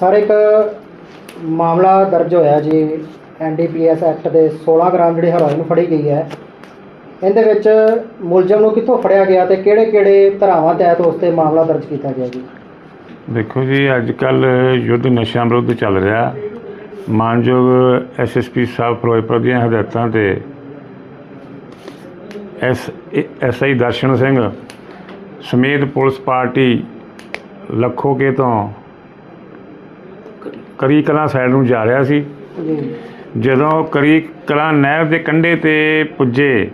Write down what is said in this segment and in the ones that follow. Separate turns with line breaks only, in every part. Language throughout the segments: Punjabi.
ਸਰ, ਇੱਕ ਮਾਮਲਾ ਦਰਜ ਹੋਇਆ ਜੀ ਐਨਡੀਪੀਐਸ ਐਕਟ ਦੇ 16 ਗ੍ਰਾਮ ਜਿਹੜੀ ਹੈਰੋਇਨ ਫੜੀ ਗਈ ਹੈ। ਇਹਦੇ ਵਿੱਚ ਮੁਲਜ਼ਮ ਨੂੰ ਕਿੱਥੋਂ ਫੜਿਆ ਗਿਆ ਤੇ ਕਿਹੜੇ-ਕਿਹੜੇ ਧਾਰਾਵਾਂ ਤਹਿਤ ਉਸ ਤੇ ਮਾਮਲਾ ਦਰਜ ਕੀਤਾ ਗਿਆ ਜੀ?
ਦੇਖੋ ਜੀ ਅੱਜ ਕੱਲ ਯੁੱਧ ਨਸ਼ਿਆਂ ਵਿਰੁੱਧ ਚੱਲ ਰਿਹਾ। ਮਾਨਯੋਗ ਐਸਐਸਪੀ ਸਾਹਿਬ ਫਿਰੋਜ਼ਪੁਰ ਦੀਆਂ ਹਦਾਇਤਾਂ ਤੇ ਐਸ ਐਸਆਈ ਦਰਸ਼ਨ ਸਿੰਘ ਸਮੇਤ ਪੁਲਿਸ ਪਾਰਟੀ ਲੱਖੋਕੇ ਤੋਂ ਕਰੀ ਕਲਾਂ ਸਾਈਡ ਨੂੰ ਜਾ ਰਿਹਾ ਸੀ। ਜਦੋਂ ਕਰੀ ਕਲਾਂ ਨਹਿਰ ਦੇ ਕੰਢੇ ਤੇ ਪੁੱਜੇ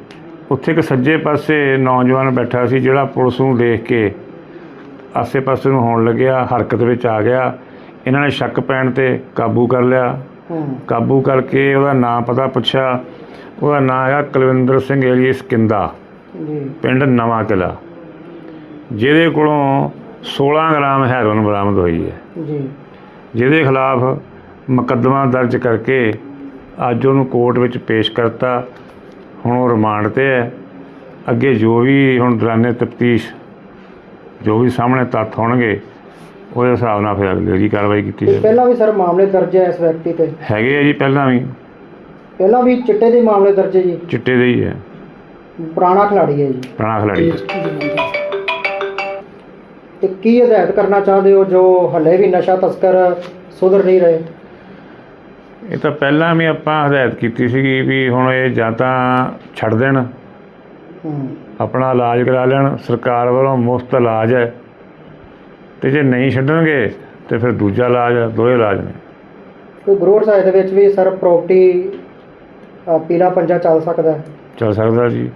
ਉੱਥੇ ਇੱਕ ਸੱਜੇ ਪਾਸੇ ਨੌਜਵਾਨ ਬੈਠਾ ਸੀ ਜਿਹੜਾ ਪੁਲਿਸ ਨੂੰ ਦੇਖ ਕੇ ਆਸੇ-ਪਾਸੇ ਨੂੰ ਹੋਣ ਲੱਗਿਆ ਹਰਕਤ ਵਿੱਚ ਆ ਗਿਆ। ਇਹਨਾਂ ਨੇ ਸ਼ੱਕ ਪੈਣ ਤੇ ਕਾਬੂ ਕਰ ਲਿਆ। ਕਾਬੂ ਕਰਕੇ ਉਹਦਾ ਨਾਂ ਪਤਾ ਪੁੱਛਿਆ। ਉਹਦਾ ਨਾਂ ਹੈਗਾ ਕੁਲਵਿੰਦਰ ਸਿੰਘ ਏਲੀਅਸ ਕਿੰਦਾ।
ਜੀ।
ਪਿੰਡ ਨਵਾਂ ਕਿਲਾ ਜਿਹਦੇ ਕੋਲੋਂ 16 ਗ੍ਰਾਮ ਹੈਰੋਇਨ ਬਰਾਮਦ ਹੋਈ ਹੈ।
ਜੀ।
ਜਿਹਦੇ ਖਿਲਾਫ ਮੁਕੱਦਮਾ ਦਰਜ ਕਰਕੇ ਅੱਜ ਉਹਨੂੰ ਕੋਰਟ ਵਿੱਚ ਪੇਸ਼ ਕਰਤਾ। ਹੁਣ ਉਹ ਰਿਮਾਂਡ ਤੇ ਹੈ। ਅੱਗੇ ਜੋ ਵੀ ਹੁਣ ਦੌਰਾਨੇ ਤਫਤੀਸ਼ ਜੋ ਵੀ ਸਾਹਮਣੇ ਤੱਥ ਹੋਣਗੇ ਉਹਦੇ ਹਿਸਾਬ ਨਾਲ ਫਿਰ ਅਗਲੀ ਕਾਰਵਾਈ ਕੀਤੀ ਜਾਵੇ
ਪਹਿਲਾਂ ਵੀ ਸਰ ਮਾਮਲੇ ਦਰਜ ਹੈ ਇਸ ਵਿਅਕਤੀ ਤੇ?
ਹੈਗੇ ਆ ਜੀ ਪਹਿਲਾਂ ਵੀ।
ਪਹਿਲਾਂ ਵੀ ਚਿੱਟੇ ਦੇ ਮਾਮਲੇ ਦਰਜ ਹੈ ਜੀ?
ਚਿੱਟੇ ਦੇ ਹੀ ਹੈ।
ਪੁਰਾਣਾ ਖਿਲਾੜੀ ਹੈ ਜੀ।
ਪੁਰਾਣਾ ਖਿਲਾੜੀ
ਤੇ ਕੀ ਹਦਾਇਤ ਕਰਨਾ ਚਾਹੁੰਦੇ ਹੋ ਜੋ ਹੱਲੇ ਵੀ ਨਸ਼ਾ ਤਸਕਰ ਸੁਧਰ ਨਹੀਂ ਰਹੇ?
ਇਹ ਤਾਂ ਪਹਿਲਾਂ ਵੀ ਆਪਾਂ ਹਦਾਇਤ ਕੀਤੀ ਸੀਗੀ ਵੀ ਹੁਣ ਇਹ ਜਾਂ ਤਾਂ ਛੱਡ ਦੇਣ ਆਪਣਾ ਇਲਾਜ ਕਰਾ ਲੈਣ ਸਰਕਾਰ ਵੱਲੋਂ ਮੁਫਤ ਇਲਾਜ ਹੈ। ਤੇ ਜੇ ਨਹੀਂ ਛੱਡਣਗੇ ਤੇ ਫਿਰ ਦੂਜਾ ਇਲਾਜ ਹੈ ਦੋਏ ਇਲਾਜ ਨੇ।
ਕੋਈ ਗਰੋੜ ਸਾਹਿਬ ਦੇ ਵਿੱਚ ਵੀ ਸਰ ਪ੍ਰਾਪਰਟੀ ਪੀਲਾ ਪੰਜਾ ਚੱਲ ਸਕਦਾ
ਚੱਲ ਸਕਦਾ ਜੀ।